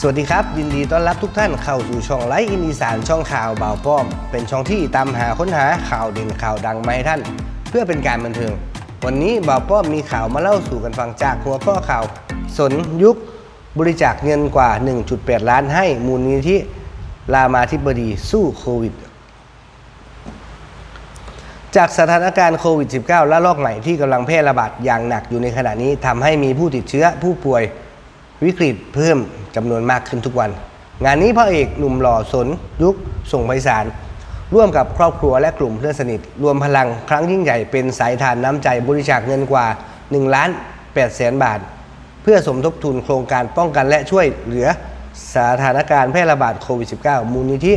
สวัสดีครับ ยินดีต้อนรับทุกท่านเข้าสู่ช่องไลฟ์อินอีสานช่องข่าวบ่าวป้อม เป็นช่องที่ตามหาค้นหาข่าวเด่นข่าวดังมาให้ท่าน เพื่อเป็นการบันเทิง วันนี้บ่าวป้อมมีข่าวมาเล่าสู่กันฟังจากหัวข้อข่าว สนยุคบริจาคเงินกว่า 1.8 ล้านให้มูลนิธิรามาธิบดีสู้โควิด จากสถานการณ์โควิด -19 และลอกใหม่ที่กำลังแพร่ระบาดอย่างหนักอยู่ในขณะนี้ทำให้มีผู้ติดเชื้อผู้ป่วย วิกฤตเพิ่มจำนวนมากขึ้นทุกวัน งานนี้พระเอกหนุ่มหล่อสนยุคส่งไพศาลร่วมกับครอบครัวและกลุ่มเพื่อนสนิท รวมพลังครั้งยิ่งใหญ่เป็นสายทานน้ำใจบริจาคเงินกว่า1ล้าน8แสนบาท เพื่อสมทบทุนโครงการป้องกันและช่วยเหลือสถานการณ์แพร่ระบาดโควิด -19 มูลนิธิ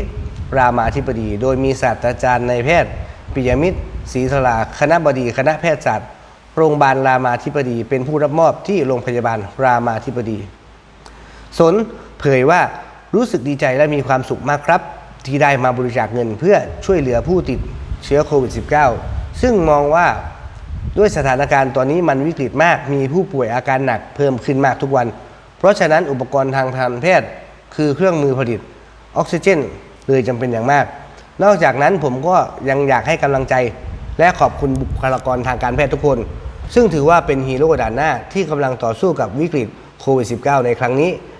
รามาธิบดี โดยมีศาสตราจารย์นายแพทย์ ปิยมิตรศรีธราคณะบดีคณะแพทยศาสตร์โรงพยาบาลรามาธิบดี เป็นผู้รับมอบที่โรงพยาบาลรามาธิบดี สนเผยว่ารู้สึกดีใจและมีความสุขมากครับ ที่ได้มาบริจาคเงินเพื่อช่วยเหลือผู้ติดเชื้อโควิด -19 ซึ่งมองว่าด้วยสถานการณ์ตอนนี้มันวิกฤตมาก มีผู้ป่วยอาการหนักเพิ่มขึ้นมากทุกวัน เพราะฉะนั้นอุปกรณ์ทางการแพทย์ คือเครื่องมือผลิตออกซิเจนเลยจำเป็นอย่างมาก นอกจากนั้นผมก็ยังอยากให้กำลังใจ และขอบคุณบุคลากรทางการแพทย์ทุกคน ซึ่งถือว่าเป็นฮีโร่ด่านหน้าที่กำลังต่อสู้กับวิกฤตโควิด -19 ในครั้งนี้